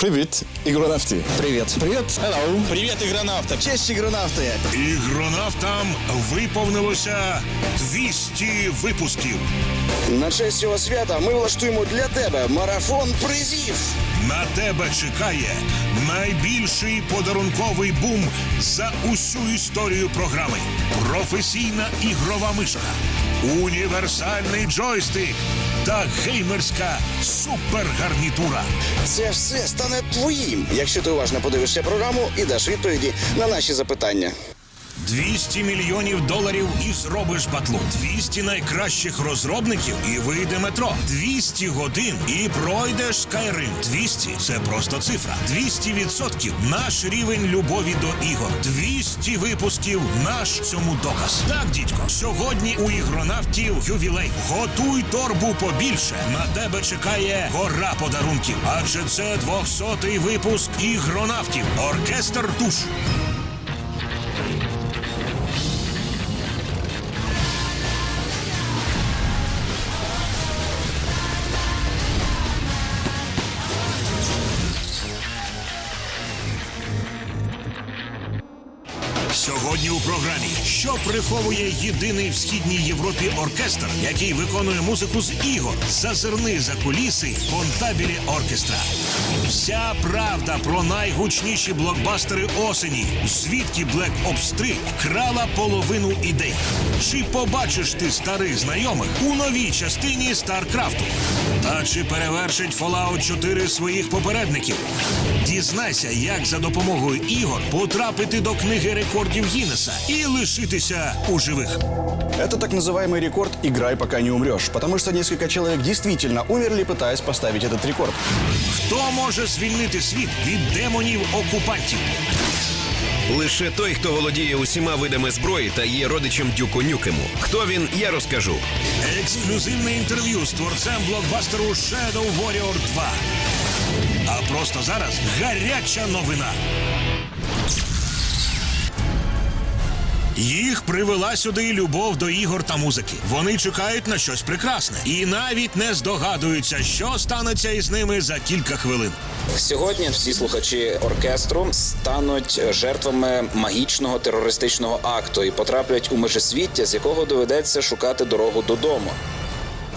Привіт, ігронавті. Привет. Привіт. Hello. Привіт, ігронавта! Честь ігронавти. Ігронавтам виповнилося 200 випусків. На честь цього свята ми влаштуємо для тебе марафон призів. На тебе чекає найбільший подарунковий бум за усю історію програми. Професійна ігрова мишка, універсальний джойстик та геймерська супергарнітура. Це все стане твоїм, якщо ти уважно подивишся програму і даш відповіді на наші запитання. 200 мільйонів доларів і зробиш батлу. 200 найкращих розробників і вийде метро. 200 годин і пройдеш Skyrim. 200 – це просто цифра. 200 відсотків наш рівень любові до ігор. 200 випусків наш цьому доказ. Так, дідько, сьогодні у ігронавтів ювілей. Готуй торбу побільше. На тебе чекає гора подарунків. Адже це 200-й випуск ігронавтів. Оркестр душ. Приховує єдиний в східній Європі оркестр, який виконує музику з ігор, зазирни за куліси контабілі оркестра. Вся правда про найгучніші блокбастери осені, звідки Black Ops 3 вкрала половину ідей. Чи побачиш ти старих знайомих у новій частині Старкрафту? Та чи перевершить Fallout 4 своїх попередників? Дізнайся, як за допомогою ігор потрапити до книги рекордів Гіннеса і лишитися у живих. Это так называемый рекорд «Играй, пока не умрешь», потому что несколько человек действительно умерли, пытаясь поставить этот рекорд. Хто може звільнити світ від демонів окупантів? Лише той, хто володіє усіма видами зброї та є родичем Дюку Нюкему. Хто він, я розкажу. Ексклюзивне інтерв'ю з творцем блокбастеру Shadow Warrior 2. А просто зараз гаряча новина. Їх привела сюди любов до ігор та музики. Вони чекають на щось прекрасне і навіть не здогадуються, що станеться із ними за кілька хвилин. Сьогодні всі слухачі оркестру стануть жертвами магічного терористичного акту і потраплять у межесвіття, з якого доведеться шукати дорогу додому.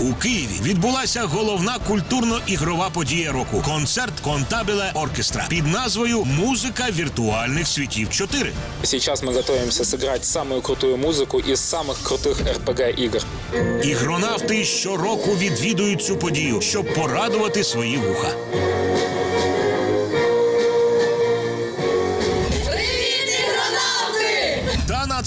У Києві відбулася головна культурно-ігрова подія року концерт Контабіле Оркестра під назвою Музика віртуальних світів 4 Сейчас мы готовимся сыграть самую крутую музыку из самых крутых RPG игр. Ігронавти щороку відвідують цю подію, щоб порадувати свої вуха.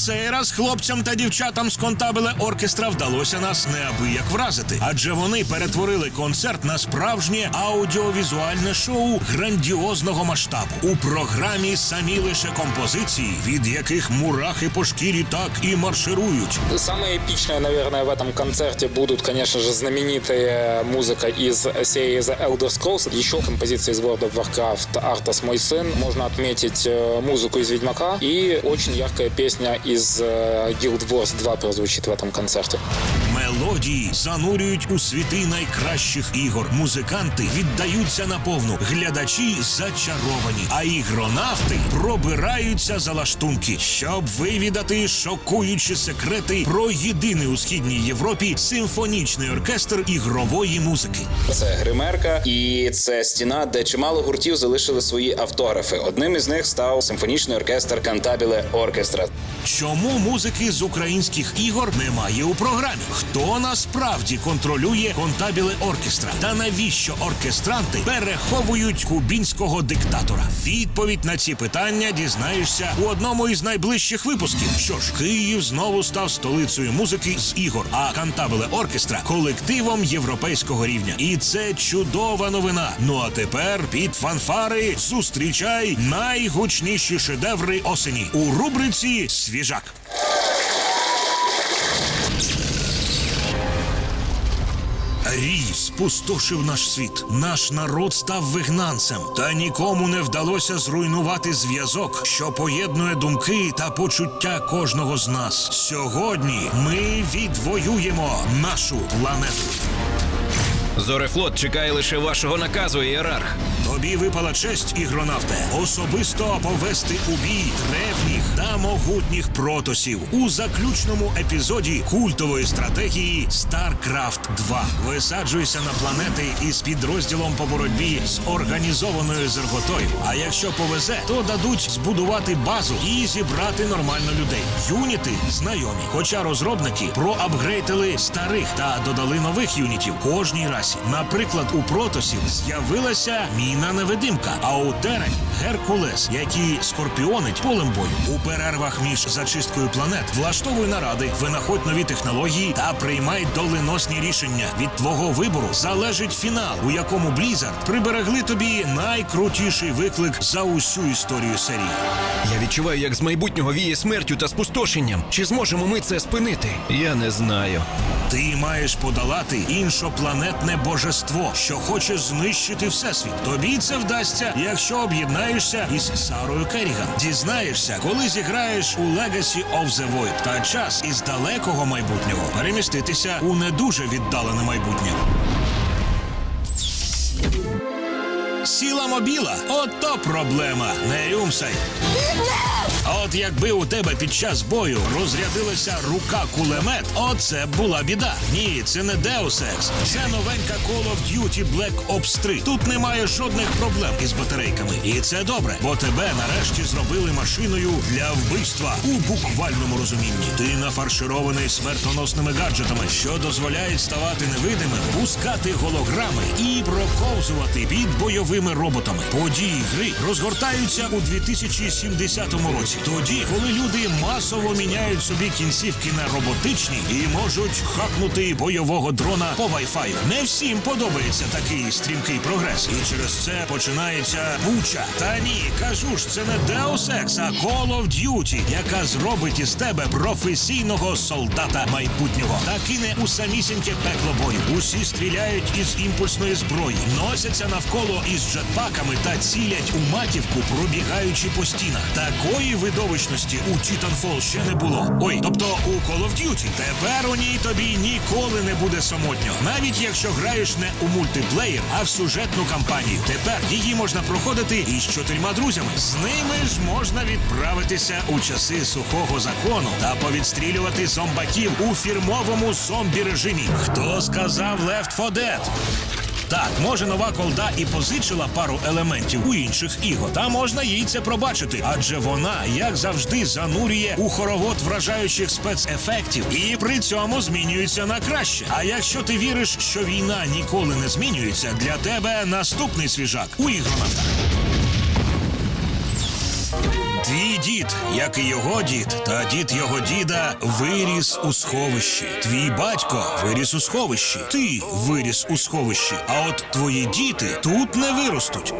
цей раз хлопцям та дівчатам з контабеле оркестра вдалося нас неабияк вразити, адже вони перетворили концерт на справжнє аудіовізуальне шоу грандіозного масштабу. У програмі самі лише композиції, від яких мурахи по шкірі так і марширують. Самое эпичное, наверное, в этом концерте будут, конечно же, знаменитая музыка из серии The Elder Scrolls, еще композиции из World of Warcraft «Артас, мой сын». Можно отметить э, музыку из Ведьмака и очень яркая песня из э, Guild Wars 2 прозвучит в этом концерте. Мелодії занурюють у світи найкращих ігор. Музиканти віддаються наповну, глядачі зачаровані, а ігронавти пробираються за лаштунки, щоб вивідати шокуючі секрети про єдиний у східній Європі симфонічний оркестр ігрової музики. Це гримерка, і це стіна, де чимало гуртів залишили свої автографи. Одним із них став симфонічний оркестр Кантабіле Оркестра. Чому музики з українських ігор немає у програмі? Хто насправді контролює контабіле оркестра? Та навіщо оркестранти переховують кубінського диктатора? Відповідь на ці питання дізнаєшся у одному із найближчих випусків. Що ж, Київ знову став столицею музики з ігор, а кантабеле оркестра колективом європейського рівня. І це чудова новина. Ну а тепер під фанфари зустрічай найгучніші шедеври осені у рубриці Свіжак. Рій спустошив наш світ. Наш народ став вигнанцем, та нікому не вдалося зруйнувати зв'язок, що поєднує думки та почуття кожного з нас. Сьогодні ми відвоюємо нашу планету. Зорефлот чекає лише вашого наказу, ієрарх. Тобі випала честь, ігронавте, особисто повести у бій древніх та могутніх протосів у заключному епізоді культової стратегії StarCraft 2. Висаджуйся на планети із підрозділом по боротьбі з організованою зерготою. А якщо повезе, то дадуть збудувати базу і зібрати нормально людей. Юніти знайомі. Хоча розробники проапгрейтили старих та додали нових юнітів кожній расі. Наприклад, у протосів з'явилася міна невидимка, а у терень Геркулес, який скорпіонить полем бою. У перервах між зачисткою планет влаштовуй наради, винаходь нові технології та приймай доленосні рішення. Від твого вибору залежить фінал, у якому Blizzard приберегли тобі найкрутіший виклик за усю історію серії. Я відчуваю, як з майбутнього віє смертю та спустошенням. Чи зможемо ми це спинити? Я не знаю. Ти маєш подолати іншопланетне божество, що хоче знищити всесвіт. Тобі це вдасться, якщо об'єднаєшся із Сарою Керріган. Дізнаєшся, коли зіграєш у Legacy of the Void. Та час із далекого майбутнього переміститися у не дуже віддалене майбутнє. Сіла мобіла ото проблема. Не рюмсай. А от якби у тебе під час бою розрядилася рука кулемет, оце була біда. Ні, це не Deus Ex. Це новенька Call of Duty Black Ops 3. Тут немає жодних проблем із батарейками. І це добре, бо тебе нарешті зробили машиною для вбивства у буквальному розумінні. Ти нафарширований смертоносними гаджетами, що дозволяють ставати невидимим, пускати голограми і проковзувати під бойовими роботами. Події гри розгортаються у 2070 році. Тоді, коли люди масово міняють собі кінцівки на роботичні і можуть хакнути бойового дрона по вайфаю. Не всім подобається такий стрімкий прогрес, і через це починається буча. Та ні, кажу ж, це не Deus Ex, а Call of Duty, яка зробить із тебе професійного солдата майбутнього. Та кине у самісіньке пекло бою. Усі стріляють із імпульсної зброї, носяться навколо із джетпаками та цілять у матівку, пробігаючи по стінах. Такої видовищності у Titanfall ще не було. Ой, тобто у Call of Duty. Тепер у ній тобі ніколи не буде самотньо, навіть якщо граєш не у мультиплеєр, а в сюжетну кампанію. Тепер її можна проходити із чотирма друзями. З ними ж можна відправитися у часи сухого закону та повідстрілювати зомбаків у фірмовому зомбі режимі. Хто сказав Left 4 Dead? Так, може нова колда і позичила пару елементів у інших ігор. Та можна їй це пробачити, адже вона, як завжди, занурює у хоровод вражаючих спецефектів і при цьому змінюється на краще. А якщо ти віриш, що війна ніколи не змінюється, для тебе наступний свіжак у ігронавтах. Твій дід, як і його дід, та дід його діда виріс у сховищі. Твій батько виріс у сховищі. Ти виріс у сховищі. А от твої діти тут не виростуть.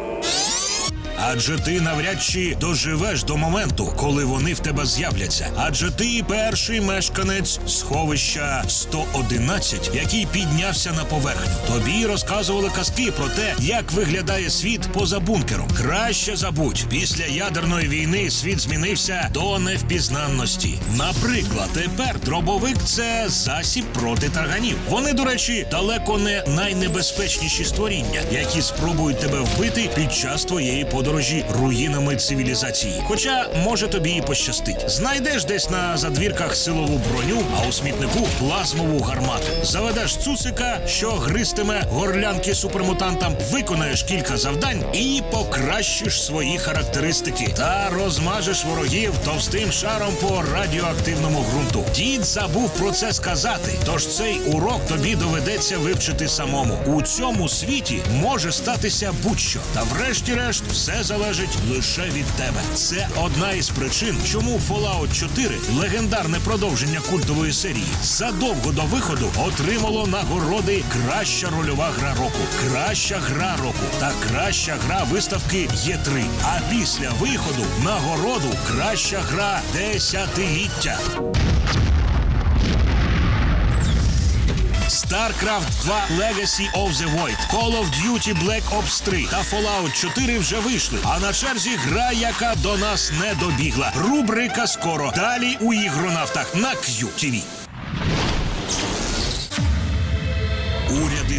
Адже ти навряд чи доживеш до моменту, коли вони в тебе з'являться. Адже ти перший мешканець сховища 111, який піднявся на поверхню. Тобі розказували казки про те, як виглядає світ поза бункером. Краще забудь, після ядерної війни світ змінився до невпізнанності. Наприклад, тепер дробовик це засіб проти тарганів. Вони, до речі, далеко не найнебезпечніші створіння, які спробують тебе вбити під час твоєї подорожі руїнами цивілізації. Хоча може тобі і пощастить. Знайдеш десь на задвірках силову броню, а у смітнику плазмову гармату. Заведеш цуцика, що гристиме горлянки супермутантам, виконаєш кілька завдань і покращиш свої характеристики та розмажеш ворогів товстим шаром по радіоактивному ґрунту. Дід забув про це сказати, тож цей урок тобі доведеться вивчити самому. У цьому світі може статися будь-що. Та врешті-решт все залежить лише від тебе. Це одна із причин, чому Fallout 4, легендарне продовження культової серії, задовго до виходу отримало нагороди Краща рольова гра року, краща гра року та краща гра виставки Є3. А після виходу нагороду Краща гра десятиліття. StarCraft 2 Legacy of the Void, Call of Duty Black Ops 3 та Fallout 4 вже вийшли. А на черзі гра, яка до нас не добігла. Рубрика скоро. Далі у ігронавтах на QTV.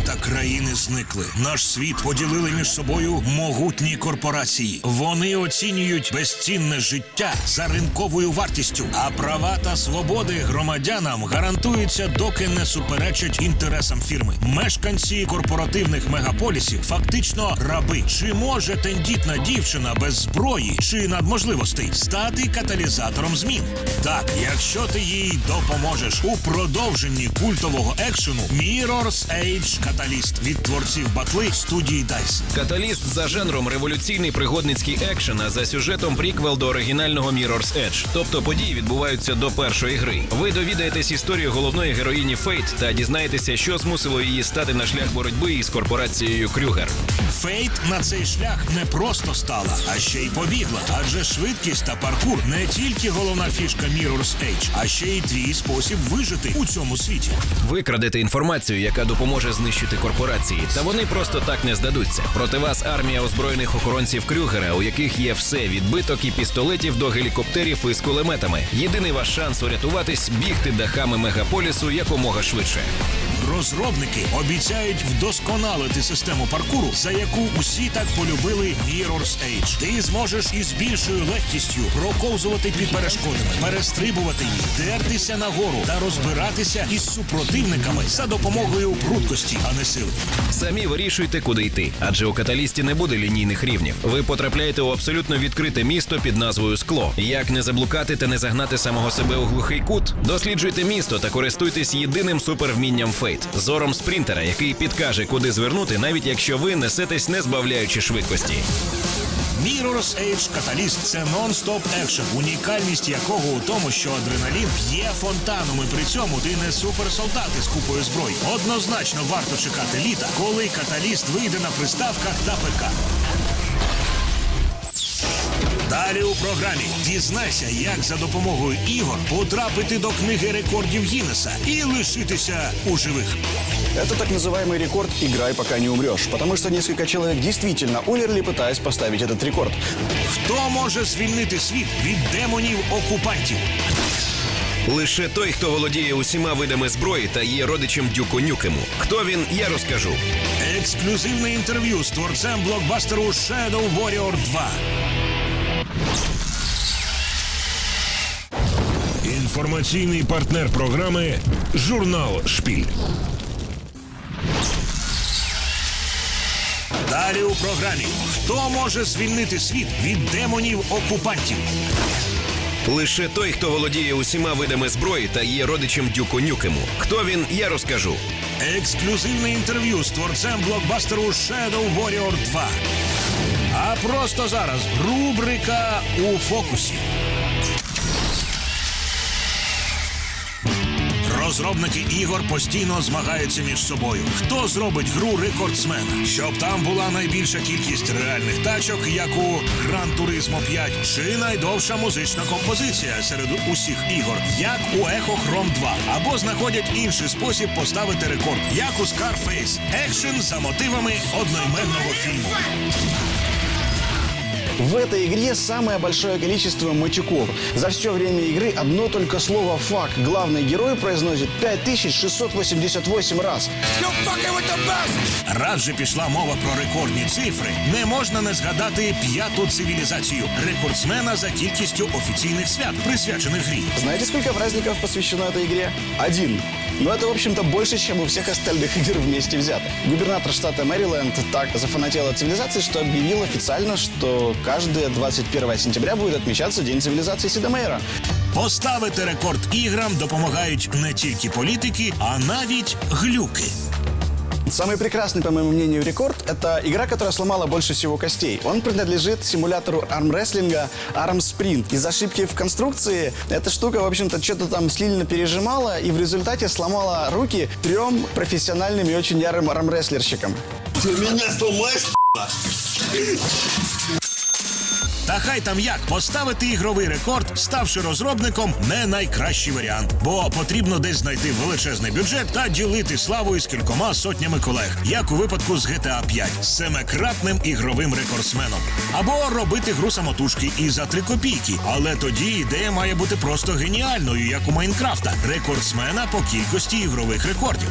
Та країни зникли. Наш світ поділили між собою могутні корпорації. Вони оцінюють безцінне життя за ринковою вартістю, а права та свободи громадянам гарантуються, доки не суперечать інтересам фірми. Мешканці корпоративних мегаполісів фактично раби. Чи може тендітна дівчина без зброї чи надможливостей стати каталізатором змін? Так, якщо ти їй допоможеш у продовженні культового екшену Mirror's Age Catalyst від творців батли студії DICE. Каталіст за жанром революційний пригодницький екшен, а за сюжетом приквел до оригінального Mirror's Edge. Тобто події відбуваються до першої гри. Ви довідаєтесь історію головної героїні Фейт та дізнаєтеся, що змусило її стати на шлях боротьби із корпорацією Крюгер. Фейт на цей шлях не просто стала, а ще й побігла. Адже швидкість та паркур не тільки головна фішка Mirror's Edge, а ще й твій спосіб вижити у цьому світі. Ви крадете інформацію, яка допоможе знищити корпорації, та вони просто так не здадуться. Проти вас армія озброєних охоронців Крюгера, у яких є все від биток і пістолетів до гелікоптерів із кулеметами. Єдиний ваш шанс урятуватись бігти дахами мегаполісу якомога швидше. Розробники обіцяють вдосконалити систему паркуру, за яку усі так полюбили Mirror's Edge. Ти зможеш із більшою легкістю проковзувати під перешкодами, перестрибувати їх, дертися нагору та розбиратися із супротивниками за допомогою прудкості, а не сили. Самі вирішуйте, куди йти, адже у каталісті не буде лінійних рівнів. Ви потрапляєте у абсолютно відкрите місто під назвою Скло. Як не заблукати та не загнати самого себе у глухий кут? Досліджуйте місто та користуйтесь єдиним супервмінням Фейт зором спринтера, який підкаже, куди звернути, навіть якщо ви несетесь, не збавляючи швидкості. Mirror's Edge Catalyst – це нон-стоп екшен, унікальність якого у тому, що адреналін б'є фонтаном, і при цьому ти не суперсолдат із купою зброї. Однозначно варто чекати літа, коли каталіст вийде на приставках та ПК. Далі у програмі дізнайся, як за допомогою ігор потрапити до книги рекордів Гіннеса і лишитися у живих. Это так называемый рекорд «Играй, пока не умрешь», потому что несколько человек действительно умерли, пытаясь поставить этот рекорд. Хто може звільнити світ від демонів окупантів? Лише той, хто володіє усіма видами зброї та є родичем Дюку Нюкему. Хто він, я розкажу. Ексклюзивне інтерв'ю з творцем блокбастеру Shadow Warrior 2. Інформаційний партнер програми Журнал Шпіль. Далі у програмі Хто може звільнити світ від демонів окупантів? Лише той, хто володіє усіма видами зброї та є родичем Дюку Нюкему. Хто він, я розкажу. Ексклюзивне інтерв'ю з творцем блокбастеру Shadow Warrior 2. А просто зараз рубрика у фокусі. Розробники ігор постійно змагаються між собою. Хто зробить гру рекордсмена? Щоб там була найбільша кількість реальних тачок, як у Gran Turismo 5, чи найдовша музична композиція серед усіх ігор, як у Echo Chrome 2, або знаходять інший спосіб поставити рекорд, як у Scarface. Екшен за мотивами одноіменного фільму. В этой игре самое большое количество матюков. За все время игры одно только слово «фак» главный герой произносит 5688 раз. Раз же пішла мова про рекордні цифри, не можна не згадати п'яту цивілізацію рекордсмена за кількістю офіційних свят, присвячених грі. Знаете, сколько праздников посвящено этой игре? Один. Но это, в общем-то, больше, чем у всех остальных игр вместе взятых. Губернатор штата Мэриленд так зафанател от цивилизации, что объявил официально, что каждое 21 сентября будет отмечаться День цивилизации Сидомейра. Поставити рекорд іграм допомагають не тільки політики, а навіть глюки. Самый прекрасный, по моему мнению, рекорд – это игра, которая сломала больше всего костей. Он принадлежит симулятору армрестлинга Arm Sprint. Из ошибки в конструкции эта штука, в общем-то, что-то там сильно пережимала и в результате сломала руки трем профессиональным и очень ярым армрестлерщикам. Та хай там як поставити ігровий рекорд, ставши розробником, не найкращий варіант, бо потрібно десь знайти величезний бюджет та ділити славу із кількома сотнями колег, як у випадку з GTA 5 з семикратним ігровим рекордсменом. Або робити гру самотужки і за три копійки. Але тоді ідея має бути просто геніальною, як у Майнкрафта, рекордсмена по кількості ігрових рекордів.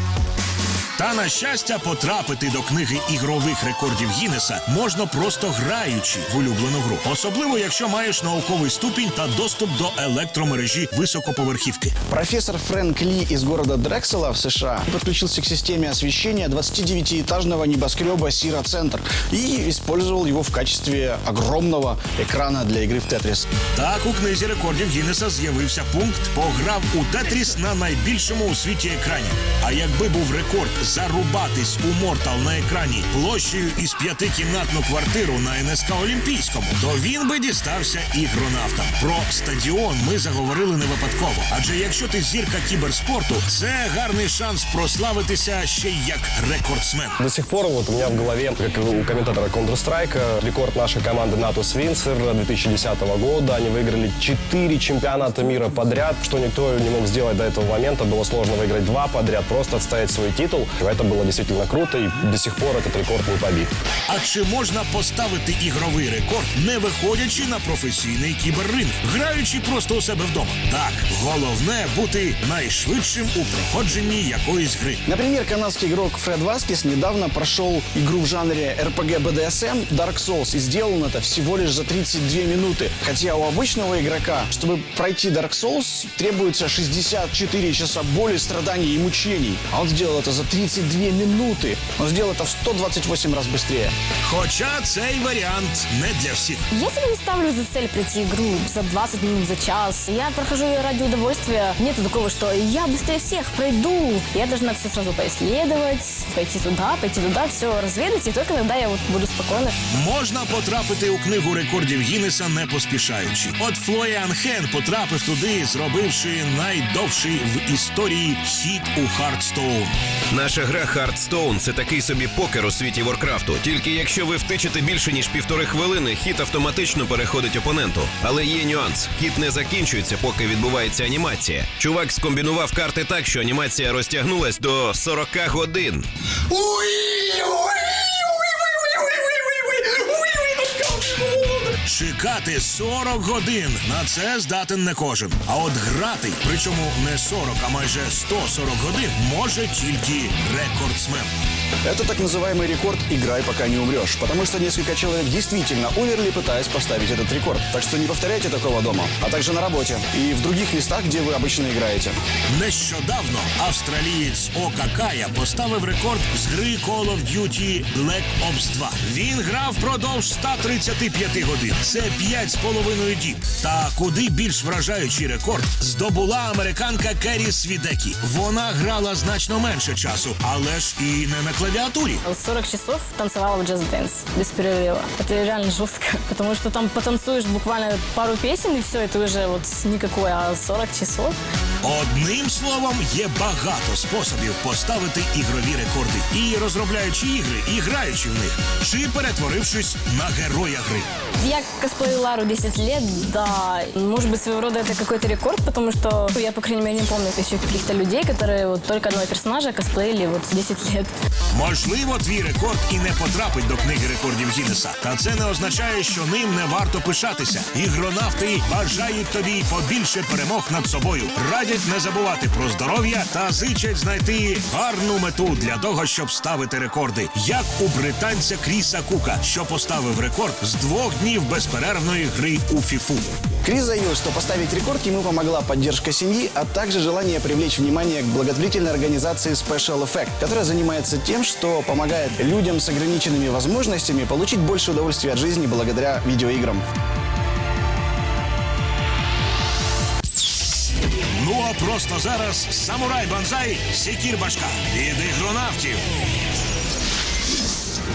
Та на щастя, потрапити до книги ігрових рекордів Гіннеса можна просто граючи в улюблену гру, особливо якщо маєш науковий ступінь та доступ до електромережі високоповерхівки. Профессор Фрэнк Ли из города Дрексела в США подключился к системе освещения 29-этажного небоскреба Сира Центр и использовал его в качестве огромного экрана для игры в Тетрис. Так у книзі рекордів Гіннеса з'явився пункт пограв у Тетріс на найбільшому у світі екрані. А якби був рекорд зарубатись у Мортал на екрані площею із п'ятикімнатну квартиру на НСК Олімпійському, то він би дістався ігронавтам. Про стадіон ми заговорили не випадково. Адже якщо ти зірка кіберспорту, це гарний шанс прославитися ще й як рекордсмен. До сих пор вот у меня в голове, как и у комментатора Counter-Strike, рекорд нашей команды НАТО Свинцер 2010 года. Они выиграли 4 чемпионата мира подряд, что никто не мог сделать до этого момента. Было сложно выиграть два подряд, просто отстоять свой титул. Это было действительно круто, и до сих пор этот рекорд не побит. А чи можна поставити ігровий рекорд, не виходячи на професійний кіберринг, граючи просто у себе вдома? Так, головне бути найшвидшим у проходженні якоїсь гри. Например, канадский игрок Фред Васкис недавно прошел игру в жанре RPG BDSM Dark Souls и сделал он это всего лишь за 32 минуты. Хотя у обычного игрока, чтобы пройти Dark Souls, требуется 64 часа боли, страданий и мучений. А он сделал это за 32 минуты. Он сделал это в 128 раз быстрее. Хоча цей варіант не для всіх. Я себе не ставлю за цель пройти игру за 20 минут, за час. Я прохожу ее ради удовольствия. Нету такого, что я быстрее всех пройду. Я должна все сразу поисследовать, пойти туда, пойти туда, все разведать, и только тогда я вот буду спокойно. Можна потрапити у книгу рекордів Гіннеса не поспішаючи. От Флоян Хен потрапив туди, зробивши найдовший в історії хід у Хардстоун. Наша гра Hearthstone – це такий собі покер у світі Воркрафту. Тільки якщо ви втичете більше ніж півтори хвилини, хід автоматично переходить опоненту. Але є нюанс: хід не закінчується, поки відбувається анімація. Чувак скомбінував карти так, що анімація розтягнулась до 40 годин. Чекати 40 годин на це здатен не кожен. А от грати, причому не 40, а майже 140 годин, може тільки рекордсмен. Это так называемый рекорд «Играй, пока не умрешь», потому что несколько человек действительно умерли, пытаясь поставить этот рекорд. Так что не повторяйте такого дома, а также на работе и в других местах, где вы обычно играете. Нещодавно австралієць Ока Кая поставив рекорд з гри Call of Duty Black Ops 2. Він грав впродовж 135 годин. Це 5,5 діб. Та куди більш вражаючий рекорд здобула американка Керрі Свідекі. Вона грала значно менше часу, але ж і не на клавіатурі. 40 часов танцевала в джаз дэнс без перерыва. Это реально жестко, потому что там потанцуешь буквально пару песен, и все, это уже вот никакое, а 40 часов. Одним словом, є багато способів поставити ігрові рекорди. І розробляючи ігри, і граючи в них, чи перетворившись на героя гри. Я косплею Лару 10 лет, да. Может быть, своего рода это какой-то рекорд, потому что я, по крайней мере, не помню еще каких-то людей, которые вот только одного персонажа косплеили вот 10 лет. Можливо, твій рекорд і не потрапить до книги рекордів Гіннеса. Та це не означає, що ним не варто пишатися. Ігронавти бажають тобі побільше перемог над собою. Радять не забувати про здоров'я та зичать знайти гарну мету для того, щоб ставити рекорди. Як у британця Кріса Кука, що поставив рекорд з двох днів безперервної гри у фіфу. Крис заявил, что поставить рекорд ему помогла поддержка семьи, а также желание привлечь внимание к благотворительной организации Special Effect, которая занимается тем, что помогает людям с ограниченными возможностями получить больше удовольствия от жизни благодаря видеоиграм. Просто зараз самурай Банзай Секір Башка від ігронавтів.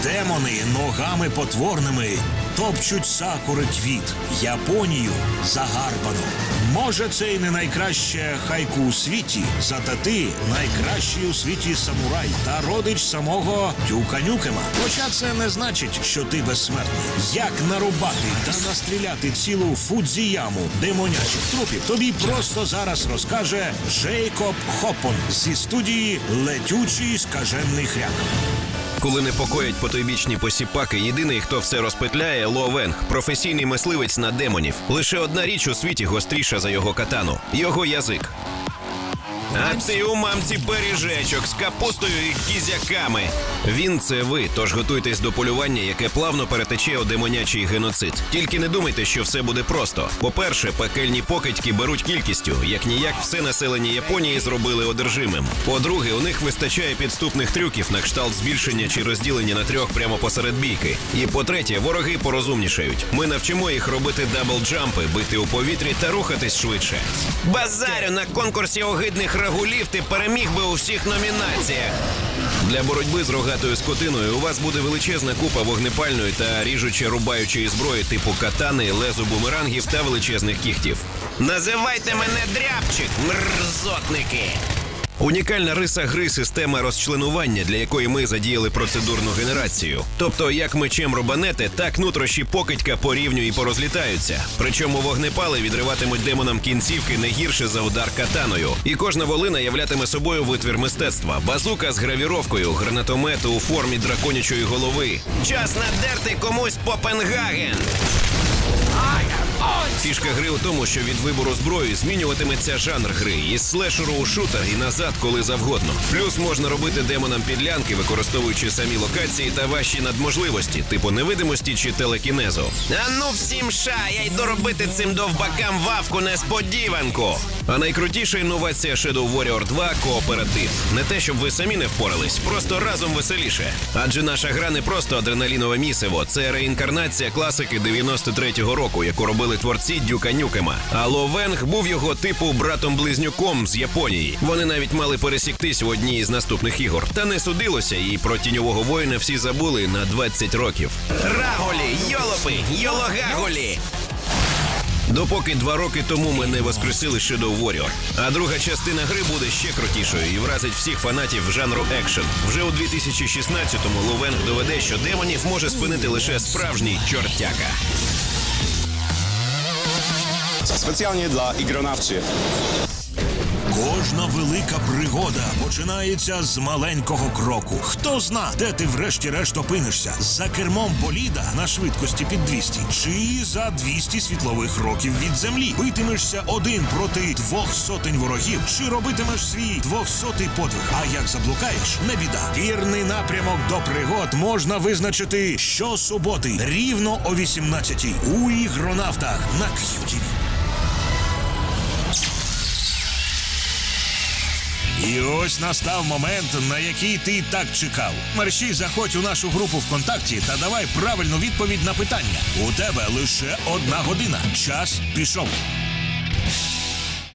Демони ногами потворними топчуть сакури квіт, Японію загарбано. Може, це й не найкраще хайку у світі, зате ти найкращий у світі самурай та родич самого Дюка Нюкема. Хоча це не значить, що ти безсмертний. Як нарубати та настріляти цілу фудзіяму демонячих трупів, тобі просто зараз розкаже Джейкоб Хоппон зі студії Летючий скажений хряк. Коли непокоять потойбічні посіпаки, єдиний, хто все розпетляє, Ло Венг, професійний мисливець на демонів. Лише одна річ у світі гостріша за його катану його язик. А ти у мамці пиріжечок з капустою і кізяками. Він це ви, тож готуйтесь до полювання, яке плавно перетече у демонячий геноцид. Тільки не думайте, що все буде просто. По-перше, пекельні покидьки беруть кількістю, як ніяк все населення Японії зробили одержимим. По-друге, у них вистачає підступних трюків на кшталт збільшення чи розділення на трьох прямо посеред бійки. І по-третє, вороги порозумнішають. Ми навчимо їх робити дабл-джампи, бити у повітрі та рухатись швидше. Базарю на конкурсі огидних рагулів ти переміг би у всіх номінаціях. Для боротьби з рогатою скотиною у вас буде величезна купа вогнепальної та ріжуче рубаючої зброї типу катани, лезу бумерангів та величезних кіхтів. Називайте мене дрябчик, мерзотники! Унікальна риса гри система розчленування, для якої ми задіяли процедурну генерацію. Тобто, як мечем рубанете, так нутрощі покидька по рівню і порозлітаються. Причому вогнепали відриватимуть демонам кінцівки не гірше за удар катаною. І кожна волина являтиме собою витвір мистецтва. Базука з гравіровкою, гранатомети у формі драконячої голови. Час надерти комусь Попенгаген! Фішка гри у тому, що від вибору зброї змінюватиметься жанр гри із слешеру у шутер і назад, коли завгодно. Плюс можна робити демонам підлянки, використовуючи самі локації та ваші надможливості, типу невидимості чи телекінезу. А ну всім ша, я йду робити цим довбакам вавку несподіванку. А найкрутіша інновація Shadow Warrior 2 кооператив. Не те, щоб ви самі не впорались, просто разом веселіше. Адже наша гра не просто адреналінове місиво, це реінкарнація класики 93-го року, яку робили творці Дюка Нюкема. А Ловенг був його типу братом-близнюком з Японії. Вони навіть мали пересіктись в одній із наступних ігор. Та не судилося, і про тіньового воїна всі забули на 20 років. Раголі, йолопи, йологаголі! Допоки два роки тому ми не воскресили Shadow Warrior. А друга частина гри буде ще крутішою і вразить всіх фанатів жанру екшен. Вже у 2016-му Лувенг доведе, що демонів може спинити лише справжній чортяка. Specjalnie dla igronawczy. Кожна велика пригода починається з маленького кроку. Хто зна, де ти врешті-решт опинишся? За кермом боліда на швидкості під 200 чи за 200 світлових років від землі. Битимешся один проти двох сотень ворогів, чи робитимеш свій двохсотий подвиг. А як заблукаєш, не біда. Вірний напрямок до пригод можна визначити щосуботи рівно о 18-й у ігронавтах на QTV. І ось настав момент, на який ти так чекав. Мерші, заходь у нашу групу ВКонтакті та давай правильну відповідь на питання. У тебе лише одна година. Час пішов.